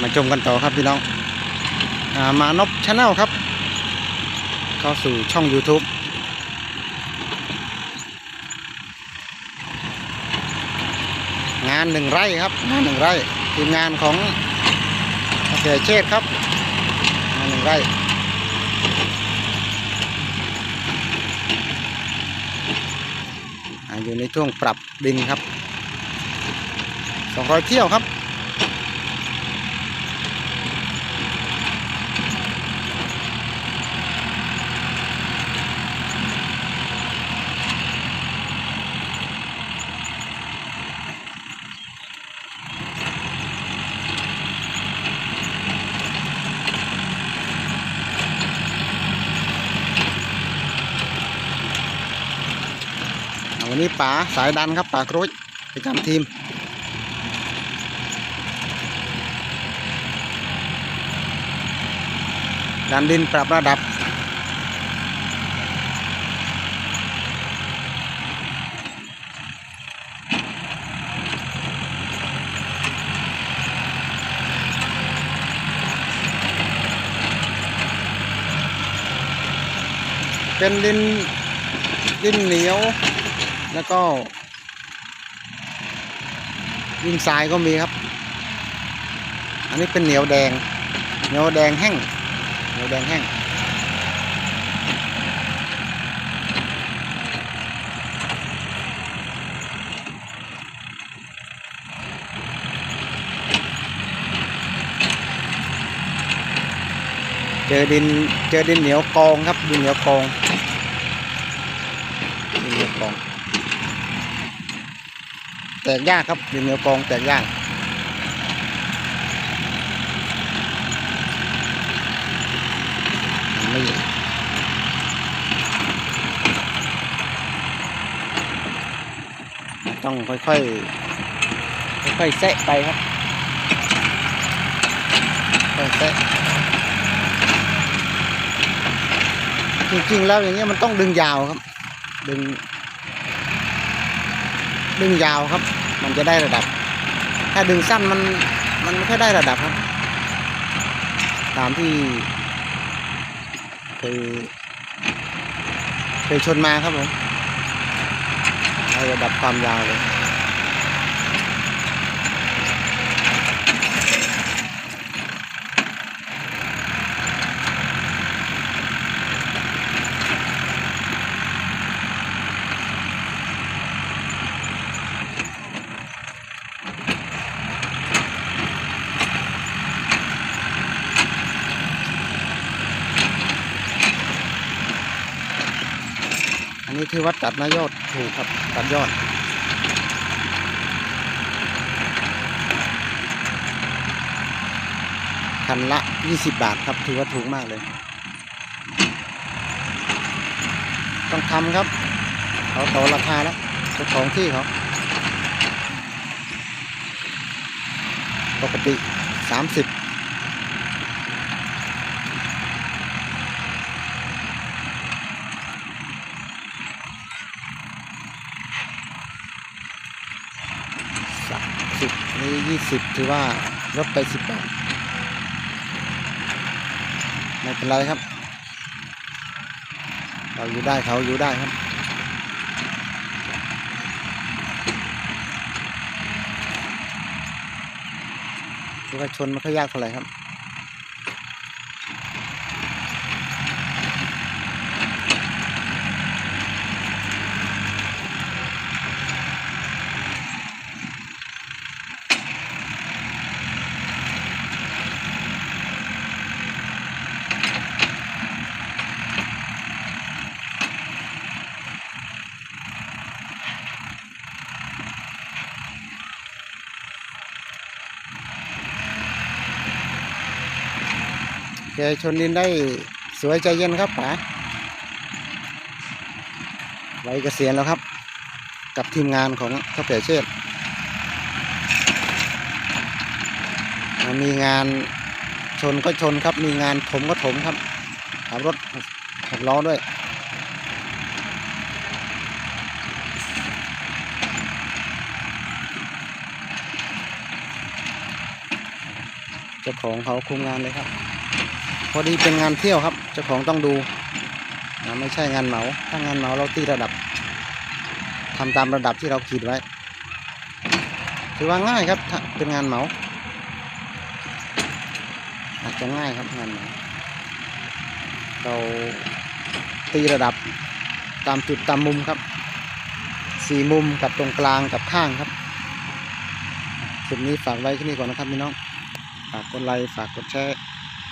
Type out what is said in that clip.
มาชมกันต่อครับพี่น้องอามานบชาแนลครับ เข้าสู่ช่อง YouTube งานหนึ่งไร่ครับงานหนึ่งไร่ทีมงานของเสียเชษครับ งานหนึ่งไร่อ่าอยู่ในช่วงปรับดินครับ 200 เที่ยวครับ วันนี้ป๋าสายดันครับป๋ากรุยประจำทีมดันดินปรับระดับ เป็นดินดินเหนียว แล้วก็ดินทรายก็มีครับ อันนี้เป็นเหนียวแดง เหนียวแดงแห้ง เหนียวแดงแห้ง เจอดิน เจอดินเหนียวกองครับ ดินเหนียวกอง ดินเหนียวกอง แตกยากครับดินเหนียวกองแตกยากไม่ต้องค่อยๆ ค่อยๆแซะไปครับค่อยๆแซะจริงๆแล้วอย่างเงี้ยมันต้องดึงยาวครับ ดึง ดึงยาวครับ มันจะได้ระดับ ถ้าดึงสั้นมันมันไม่ค่อยได้ระดับครับ ตามที่เคยเคยชนมาครับผมเอาระดับความยาวเลย นี้คือวัดตัดนายอดถูกครับตัดยอด คันละ 20 บาทครับถือว่าถูกมากเลย ต้องทำครับเขาต่อราคาแล้วเจ้าของที่เขาปกติ 30 สามสิบนี่ยี่สิบถือว่าลดไปสิบบาทไม่เป็นไรครับ เราอยู่ได้เขาอยู่ได้ครับถือว่าชนไม่ค่อยยากเท่าไหร่ครับ แกชนดินได้สวยใจเย็นครับป๋าไว้เกษียณแล้วครับ กับทีมงานของข้าเปียเชษฐ์อ่ามีงานชนก็ชนครับ มีงานถมก็ถมครับขับรถหกล้อด้วยเจ้าของเขาคุมงานเลยครับ อดีเป็นงานเที่ยวครับเจ้าของต้องดูนะไม่ใช่งานเหมา ถ้างานเหมาเราตีระดับทำตามระดับที่เราขีดไว้ถือว่าง่ายครับเป็นงานเหมา อาจจะง่ายครับงานเหมาเราตีระดับตามจุดตามมุมครับสี่มุมกับตรงกลางกับข้างครับคลิปนี้ฝากไว้ที่นี่ก่อนนะครับพี่น้อง ฝากกดไลค์ ฝากกดแชร์